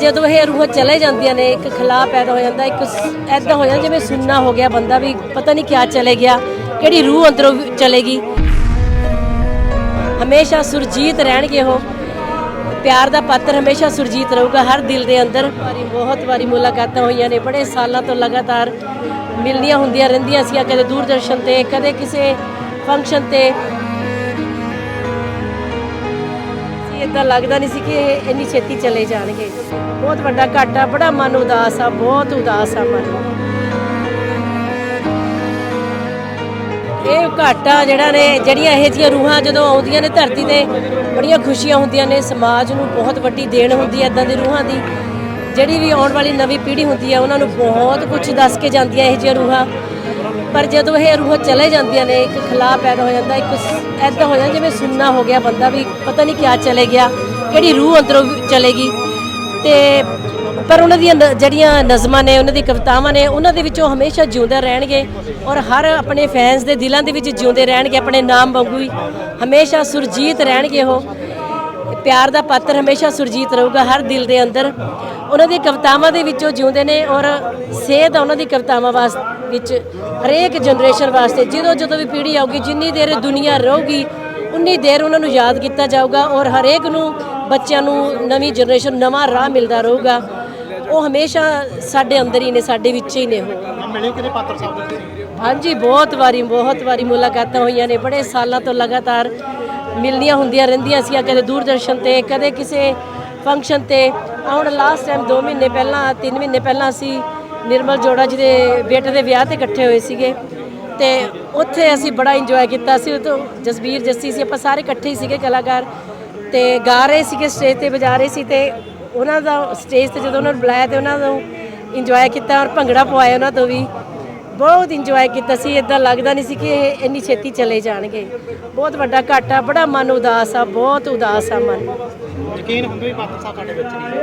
ਜਦੋਂ ਇਹ ਰੂਹਾਂ ਚਲੇ ਜਾਂਦੀਆਂ ਨੇ, ਇੱਕ ਖਲਾ ਪੈਦਾ ਹੋ ਜਾਂਦਾ, ਇੱਕ ਐਦਾਂ ਹੋ ਜਾਂਦਾ ਜਿਵੇਂ ਸੁੰਨਾ ਹੋ ਗਿਆ ਬੰਦਾ ਵੀ, ਪਤਾ ਨਹੀਂ ਕਿਆ ਚਲੇ ਗਿਆ, ਕਿਹੜੀ ਰੂਹ ਅੰਦਰੋਂ ਚਲੇਗੀ। ਹਮੇਸ਼ਾ ਸੁਰਜੀਤ ਰਹਿਣਗੇ ਉਹ। ਪਿਆਰ ਦਾ ਪਾਤਰ ਹਮੇਸ਼ਾ ਸੁਰਜੀਤ ਰਹੂਗਾ, ਹਰ ਦਿਲ ਦੇ ਅੰਦਰ। ਬਹੁਤ ਵਾਰੀ ਮੁਲਾਕਾਤਾਂ ਹੋਈਆਂ ਨੇ, ਬੜੇ ਸਾਲਾਂ ਤੋਂ ਲਗਾਤਾਰ ਮਿਲਣੀਆਂ ਹੁੰਦੀਆਂ ਰਹਿੰਦੀਆਂ ਸੀ ਕਦੇ ਦੂਰਦਰਸ਼ਨ ਤੇ, ਕਦੇ ਕਿਸੇ ਫੰਕਸ਼ਨ ਤੇ। ਇਦਾਂ ਲੱਗਦਾ ਨਹੀਂ ਸੀ ਕਿ ਇਹ ਇੰਨੀ ਛੇਤੀ ਚਲੇ ਜਾਣਗੇ। ਬਹੁਤ ਵੱਡਾ ਘਾਟਾ ਬੜਾ ਮਨ ਉਦਾਸ ਆ, ਬਹੁਤ ਉਦਾਸ ਆ ਮਨ। ਇਹ ਘਾਟਾ ਜਿਹੜਾ ਨੇ, ਜਿਹੜੀਆਂ ਇਹ ਜੀਆਂ ਰੂਹਾਂ ਜਦੋਂ ਆਉਂਦੀਆਂ ਨੇ ਧਰਤੀ ਤੇ, ਬੜੀਆਂ ਖੁਸ਼ੀਆਂ ਹੁੰਦੀਆਂ ਨੇ, ਸਮਾਜ ਨੂੰ ਬਹੁਤ ਵੱਡੀ ਦੇਣ ਹੁੰਦੀ ਹੈ ਇਦਾਂ ਦੀ ਰੂਹਾਂ ਦੀ। ਜਿਹੜੀ ਵੀ ਆਉਣ ਵਾਲੀ ਨਵੀਂ ਪੀੜ੍ਹੀ ਹੁੰਦੀ ਹੈ ਉਹਨਾਂ ਨੂੰ ਬਹੁਤ ਕੁਝ ਦੱਸ ਕੇ ਜਾਂਦੀਆਂ ਇਹ ਜੀਆਂ ਰੂਹਾਂ। ਪਰ ਜਦੋਂ ਇਹ ਰੂਹਾਂ ਚਲੇ ਜਾਂਦੀਆਂ ਨੇ, ਇੱਕ ਖਲਾ ਪੈਦਾ ਹੋ ਜਾਂਦਾ, ਇੱਕ ਐਦਾਂ ਹੋ ਜਾਂਦਾ ਜਿਵੇਂ ਸੁੰਨਾ ਹੋ ਗਿਆ ਬੰਦਾ ਵੀ, ਪਤਾ ਨਹੀਂ ਕਿਆ ਚਲੇ ਗਿਆ, ਕਿਹੜੀ ਰੂਹ ਅੰਦਰੋਂ ਚਲੇਗੀ। ਤੇ ਪਰ ਉਹਨਾਂ ਦੀਆਂ ਜਿਹੜੀਆਂ ਨਜ਼ਮਾਂ ਨੇ, ਉਹਨਾਂ ਦੀ ਕਵਿਤਾਵਾਂ ਨੇ, ਉਹਨਾਂ ਦੇ ਵਿੱਚੋਂ ਹਮੇਸ਼ਾ ਜਿਉਂਦੇ ਰਹਿਣਗੇ ਔਰ ਹਰ ਆਪਣੇ ਫੈਨਸ ਦੇ ਦਿਲਾਂ ਦੇ ਵਿੱਚ ਜਿਉਂਦੇ ਰਹਿਣਗੇ, ਆਪਣੇ ਨਾਮ ਵਾਂਗੂ ਹੀ ਹਮੇਸ਼ਾ ਸੁਰਜੀਤ ਰਹਿਣਗੇ ਉਹ। ਪਿਆਰ ਦਾ ਪਾਤਰ ਹਮੇਸ਼ਾ ਸੁਰਜੀਤ ਰਹੂਗਾ, ਹਰ ਦਿਲ ਦੇ ਅੰਦਰ। ਉਹਨਾਂ ਦੀ ਕਵਿਤਾਵਾਂ ਦੇ ਵਿੱਚੋਂ ਜਿਉਂਦੇ ਨੇ ਔਰ ਸੇਧ ਉਹਨਾਂ ਦੀ ਕਵਿਤਾਵਾਂ ਵਾਸ ਵਿੱਚ ਹਰੇਕ ਜਨਰੇਸ਼ਨ ਵਾਸਤੇ ਜਦੋਂ ਜਦੋਂ ਵੀ ਪੀੜ੍ਹੀ ਆਊਗੀ ਜਿੰਨੀ ਦੇਰ ਦੁਨੀਆ ਰਹੂਗੀ ਉਨੀ ਦੇਰ ਉਹਨਾਂ ਨੂੰ ਯਾਦ ਕੀਤਾ ਜਾਊਗਾ ਔਰ ਹਰੇਕ ਨੂੰ ਬੱਚਿਆਂ ਨੂੰ ਨਵੀਂ ਜਨਰੇਸ਼ਨ ਨਵਾਂ ਰਾਹ ਮਿਲਦਾ ਰਹੂਗਾ। ਉਹ ਹਮੇਸ਼ਾ ਸਾਡੇ ਅੰਦਰ ਹੀ ਨੇ ਸਾਡੇ ਵਿੱਚ ਹੀ ਨੇ ਉਹ। ਮਿਲੇ ਕਿਤੇ ਪਾਤਰ ਸਾਹਿਬ ਦੇ ਹਾਂਜੀ ਬਹੁਤ ਵਾਰੀ ਬਹੁਤ ਵਾਰੀ ਮੁਲਾਕਾਤਾਂ ਹੋਈਆਂ ਨੇ ਬੜੇ ਸਾਲਾਂ ਤੋਂ ਲਗਾਤਾਰ ਮਿਲਣੀਆਂ ਹੁੰਦੀਆਂ ਰਹਿੰਦੀਆਂ ਸੀ ਕਦੇ ਦੂਰਦਰਸ਼ਨ ਤੇ ਕਦੇ ਕਿਸੇ ਫੰਕਸ਼ਨ ਤੇ ਹੁਣ ਲਾਸਟ ਟਾਈਮ 2 ਮਹੀਨੇ ਪਹਿਲਾਂ 3 ਮਹੀਨੇ ਪਹਿਲਾਂ ਅਸੀਂ ਨਿਰਮਲ ਜੋੜਾ ਜੀ ਦੇ ਬੇਟੇ ਦੇ ਵਿਆਹ ਤੇ ਇਕੱਠੇ ਹੋਏ ਸੀਗੇ। ਤੇ ਉੱਥੇ ਅਸੀਂ ਬੜਾ ਇੰਜੋਏ ਕੀਤਾ ਸੀ। ਉਹ ਤੋਂ ਜਸਬੀਰ, ਜੱਸੀ ਸੀ, ਆਪਾਂ ਸਾਰੇ ਇਕੱਠੇ ਹੀ ਸੀਗੇ ਕਲਾਕਾਰ। ਤੇ ਗਾ ਰਹੇ ਸੀਗੇ ਸਟੇਜ ਤੇ, ਵਜਾ ਰਹੇ ਸੀ ਤੇ ਉਹਨਾਂ ਦਾ ਸਟੇਜ ਤੇ ਜਦੋਂ ਉਹਨਾਂ ਨੂੰ ਬੁਲਾਇਆ ਤੇ ਉਹਨਾਂ ਨੂੰ ਇੰਜੋਏ ਕੀਤਾ ਔਰ ਭੰਗੜਾ ਪਵਾਇਆ ਉਹਨਾਂ ਤੋਂ ਵੀ। ਬਹੁਤ ਇੰਜੋਏ ਕੀਤਾ ਸੀ। ਇਦਾਂ ਲੱਗਦਾ ਨਹੀਂ ਸੀ ਕਿ ਇਹ ਇੰਨੀ ਛੇਤੀ ਚਲੇ ਜਾਣਗੇ। ਬਹੁਤ ਵੱਡਾ ਘਾਟਾ ਬੜਾ ਮਨ ਉਦਾਸ ਆ ਬਹੁਤ ਉਦਾਸ ਆ ਮਨ। ਯਕੀਨ ਹੁੰਦਾ ਵੀ ਸਾਹਿਬ ਸਾਡੇ ਵਿੱਚ ਨਹੀਂ?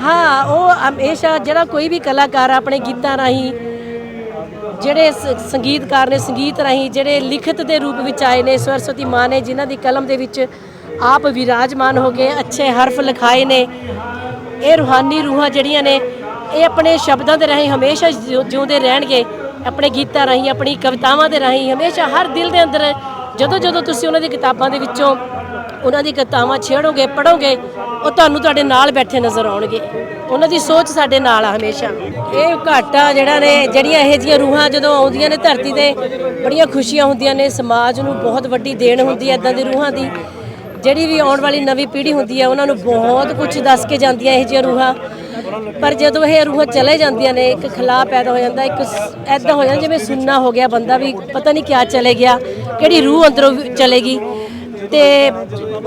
ਹਾਂ ਉਹ ਹਮੇਸ਼ਾ ਜਿਹੜਾ ਕੋਈ ਵੀ ਕਲਾਕਾਰ ਆਪਣੇ ਗੀਤਾਂ ਰਾਹੀਂ ਜਿਹੜੇ ਸੰਗੀਤਕਾਰ ਨੇ ਸੰਗੀਤ ਰਾਹੀਂ ਜਿਹੜੇ ਲਿਖਤ ਦੇ ਰੂਪ ਵਿੱਚ ਆਏ ਨੇ ਸਰਸਵਤੀ ਮਾਂ ਨੇ ਜਿਨ੍ਹਾਂ ਦੀ ਕਲਮ ਦੇ ਵਿੱਚ ਆਪ ਵਿਰਾਜਮਾਨ ਹੋ ਗਏ ਅੱਛੇ ਹਰਫ ਲਿਖਾਏ ਨੇ। ਇਹ ਰੂਹਾਨੀ ਰੂਹਾਂ ਜਿਹੜੀਆਂ ਨੇ ਇਹ ਆਪਣੇ ਸ਼ਬਦਾਂ ਦੇ ਰਾਹੀਂ ਹਮੇਸ਼ਾ ਜਿਉ- ਜਿਉਂਦੇ ਰਹਿਣਗੇ। ਆਪਣੇ ਗੀਤਾਂ ਰਾਹੀਂ, ਆਪਣੀ ਕਵਿਤਾਵਾਂ ਦੇ ਰਾਹੀਂ ਹਮੇਸ਼ਾ ਹਰ ਦਿਲ ਦੇ ਅੰਦਰ ਜਦੋਂ ਜਦੋਂ ਤੁਸੀਂ ਉਹਨਾਂ ਦੀ ਕਿਤਾਬਾਂ ਦੇ ਵਿੱਚੋਂ ਉਹਨਾਂ ਦੀ ਕਵਿਤਾਵਾਂ ਛੇੜੋਗੇ ਪੜੋਗੇ ਉਹ ਤੁਹਾਨੂੰ ਤੁਹਾਡੇ ਨਾਲ ਬੈਠੇ ਨਜ਼ਰ ਆਉਣਗੇ। ਉਹਨਾਂ ਦੀ ਸੋਚ ਸਾਡੇ ਨਾਲ ਆ ਹਮੇਸ਼ਾ। ਇਹ ਘਾਟਾ ਜਿਹੜਾ ਨੇ, ਜਿਹੜੀਆਂ ਇਹ ਜੀਆਂ ਰੂਹਾਂ ਜਦੋਂ ਆਉਂਦੀਆਂ ਨੇ ਧਰਤੀ ਤੇ, ਬੜੀਆਂ ਖੁਸ਼ੀਆਂ ਹੁੰਦੀਆਂ ਨੇ, ਸਮਾਜ ਨੂੰ ਬਹੁਤ ਵੱਡੀ ਦੇਣ ਹੁੰਦੀ ਹੈ ਇਦਾਂ ਦੀ ਰੂਹਾਂ ਦੀ। ਜਿਹੜੀ ਵੀ ਆਉਣ ਵਾਲੀ ਨਵੀਂ ਪੀੜ੍ਹੀ ਹੁੰਦੀ ਹੈ ਉਹਨਾਂ ਨੂੰ ਬਹੁਤ ਕੁਝ ਦੱਸ ਕੇ ਜਾਂਦੀਆਂ ਇਹ ਜਿਹੀਆਂ ਰੂਹਾਂ। ਪਰ ਜਦੋਂ ਇਹ ਰੂਹਾਂ ਚਲੇ ਜਾਂਦੀਆਂ ਨੇ, ਇੱਕ ਖਲਾ ਪੈਦਾ ਹੋ ਜਾਂਦਾ, ਇੱਕ ਐਦਾਂ ਹੋ ਜਾਂਦਾ ਜਿਵੇਂ ਸੁੰਨਾ ਹੋ ਗਿਆ ਬੰਦਾ ਵੀ, ਪਤਾ ਨਹੀਂ ਕਿਆ ਚਲੇ ਗਿਆ, ਕਿਹੜੀ ਰੂਹ ਅੰਦਰੋਂ ਚਲੇਗੀ। ਤੇ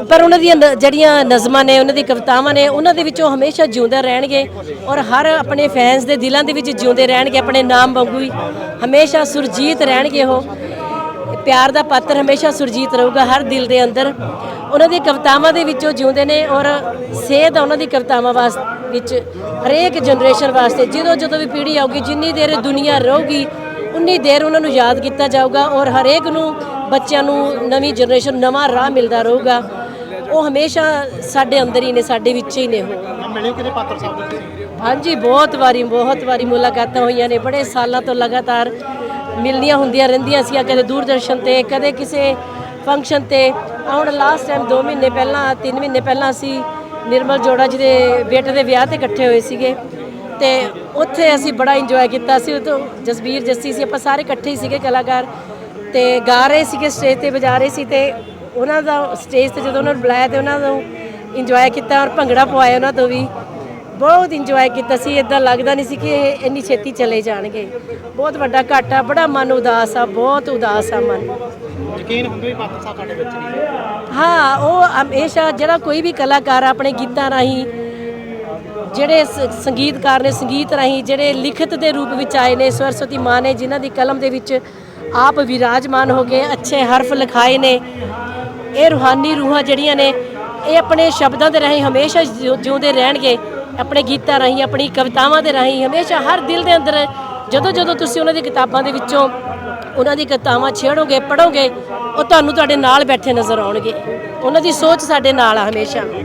ਪਰ ਉਹਨਾਂ ਦੀਆਂ ਜਿਹੜੀਆਂ ਨਜ਼ਮਾਂ ਨੇ, ਉਹਨਾਂ ਦੀ ਕਵਿਤਾਵਾਂ ਨੇ, ਉਹਨਾਂ ਦੇ ਵਿੱਚ ਉਹ ਹਮੇਸ਼ਾ ਜਿਉਂਦੇ ਰਹਿਣਗੇ ਔਰ ਹਰ ਆਪਣੇ ਫੈਨਸ ਦੇ ਦਿਲਾਂ ਦੇ ਵਿੱਚ ਜਿਉਂਦੇ ਰਹਿਣਗੇ, ਆਪਣੇ ਨਾਮ ਵਾਂਗੂ ਹੀ ਹਮੇਸ਼ਾ ਸੁਰਜੀਤ ਰਹਿਣਗੇ ਉਹ। ਪਿਆਰ ਦਾ ਪਾਤਰ ਹਮੇਸ਼ਾ ਸੁਰਜੀਤ ਰਹੂਗਾ ਹਰ ਦਿਲ ਦੇ ਅੰਦਰ। ਉਹਨਾਂ ਦੀ ਕਵਿਤਾਵਾਂ ਦੇ ਵਿੱਚੋਂ ਜਿਉਂਦੇ ਨੇ ਔਰ ਸੇਧ ਆ ਉਹਨਾਂ ਦੀ ਕਵਿਤਾਵਾਂ ਵਾਸ ਵਿੱਚ ਹਰੇਕ ਜਨਰੇਸ਼ਨ ਵਾਸਤੇ ਜਦੋਂ ਜਦੋਂ ਵੀ ਪੀੜ੍ਹੀ ਆਊਗੀ ਜਿੰਨੀ ਦੇਰ ਦੁਨੀਆ ਰਹੂਗੀ ਉਨੀ ਦੇਰ ਉਹਨਾਂ ਨੂੰ ਯਾਦ ਕੀਤਾ ਜਾਊਗਾ ਔਰ ਹਰੇਕ ਨੂੰ ਬੱਚਿਆਂ ਨੂੰ ਨਵੀਂ ਜਨਰੇਸ਼ਨ ਨਵਾਂ ਰਾਹ ਮਿਲਦਾ ਰਹੂਗਾ। ਉਹ ਹਮੇਸ਼ਾ ਸਾਡੇ ਅੰਦਰ ਹੀ ਨੇ ਸਾਡੇ ਵਿੱਚ ਹੀ ਨੇ ਉਹ। ਮਿਲੇ ਕਿਤੇ ਪਾਤਰ ਸਾਹਿਬ ਦੇ? ਹਾਂਜੀ ਬਹੁਤ ਵਾਰੀ ਬਹੁਤ ਵਾਰੀ ਮੁਲਾਕਾਤਾਂ ਹੋਈਆਂ ਨੇ ਬੜੇ ਸਾਲਾਂ ਤੋਂ ਲਗਾਤਾਰ ਮਿਲਣੀਆਂ ਹੁੰਦੀਆਂ ਰਹਿੰਦੀਆਂ ਸੀ ਕਦੇ ਦੂਰਦਰਸ਼ਨ ਤੇ, ਕਦੇ ਕਿਸੇ ਫੰਕਸ਼ਨ ਤੇ। ਹੁਣ ਲਾਸਟ ਟਾਈਮ 2 ਮਹੀਨੇ ਪਹਿਲਾਂ 3 ਮਹੀਨੇ ਪਹਿਲਾਂ ਅਸੀਂ ਨਿਰਮਲ ਜੋੜਾ ਜੀ ਦੇ ਬੇਟੇ ਦੇ ਵਿਆਹ ਤੇ ਇਕੱਠੇ ਹੋਏ ਸੀਗੇ। ਤੇ ਉੱਥੇ ਅਸੀਂ ਬੜਾ ਇੰਜੋਏ ਕੀਤਾ ਸੀ। ਉਹ ਤੋਂ ਜਸਬੀਰ, ਜੱਸੀ ਸੀ, ਆਪਾਂ ਸਾਰੇ ਇਕੱਠੇ ਹੀ ਸੀਗੇ ਕਲਾਕਾਰ। ਤੇ ਗਾ ਰਹੇ ਸੀਗੇ ਸਟੇਜ ਤੇ, ਵਜਾ ਰਹੇ ਸੀ ਤੇ ਉਹਨਾਂ ਦਾ ਸਟੇਜ ਤੇ ਜਦੋਂ ਉਹਨਾਂ ਨੂੰ ਬੁਲਾਇਆ ਤੇ ਉਹਨਾਂ ਨੂੰ ਇੰਜੋਏ ਕੀਤਾ ਔਰ ਭੰਗੜਾ ਪਵਾਇਆ ਉਹਨਾਂ ਤੋਂ ਵੀ। ਬਹੁਤ ਇੰਜੋਏ ਕੀਤਾ ਸੀ। ਇਦਾਂ ਲੱਗਦਾ ਨਹੀਂ ਸੀ ਕਿ ਇਹ ਇੰਨੀ ਛੇਤੀ ਚਲੇ ਜਾਣਗੇ। ਬਹੁਤ ਵੱਡਾ ਘਾਟਾ ਬੜਾ ਮਨ ਉਦਾਸ ਆ ਬਹੁਤ ਉਦਾਸ ਆ ਮਨ। ਯਕੀਨ ਹੁੰਦਾ ਵੀ ਸਾਹਿਬ ਸਾਡੇ ਵਿੱਚ ਨਹੀਂ ਹਾਂ? ਉਹ ਹਮੇਸ਼ਾ ਜਿਹੜਾ ਕੋਈ ਵੀ ਕਲਾਕਾਰ ਆਪਣੇ ਗੀਤਾਂ ਰਾਹੀਂ ਜਿਹੜੇ ਸੰਗੀਤਕਾਰ ਨੇ ਸੰਗੀਤ ਰਾਹੀਂ ਜਿਹੜੇ ਲਿਖਤ ਦੇ ਰੂਪ ਵਿੱਚ ਆਏ ਨੇ ਸਰਸਵਤੀ ਮਾਂ ਨੇ ਜਿਨ੍ਹਾਂ ਦੀ ਕਲਮ ਦੇ ਵਿੱਚ ਆਪ ਵਿਰਾਜਮਾਨ ਹੋ ਗਏ ਅੱਛੇ ਹਰਫ ਲਿਖਾਏ ਨੇ। ਇਹ ਰੂਹਾਨੀ ਰੂਹਾਂ ਜਿਹੜੀਆਂ ਨੇ ਇਹ ਆਪਣੇ ਸ਼ਬਦਾਂ ਦੇ ਰਾਹੀਂ ਹਮੇਸ਼ਾ ਜਿਉ- ਜਿਉਂਦੇ ਰਹਿਣਗੇ। ਆਪਣੇ ਗੀਤਾਂ ਰਾਹੀਂ, ਆਪਣੀ ਕਵਿਤਾਵਾਂ ਦੇ ਰਾਹੀਂ, ਹਮੇਸ਼ਾ ਹਰ ਦਿਲ ਦੇ ਅੰਦਰ ਜਦੋਂ ਜਦੋਂ ਤੁਸੀਂ ਉਹਨਾਂ ਦੀ ਕਿਤਾਬਾਂ ਦੇ ਵਿੱਚੋਂ ਉਹਨਾਂ ਦੀ ਕਵਿਤਾਵਾਂ ਛੇੜੋਗੇ ਪੜੋਗੇ ਉਹ ਤੁਹਾਨੂੰ ਤੁਹਾਡੇ ਨਾਲ ਬੈਠੇ ਨਜ਼ਰ ਆਉਣਗੇ। ਉਹਨਾਂ ਦੀ ਸੋਚ ਸਾਡੇ ਨਾਲ ਆ ਹਮੇਸ਼ਾ।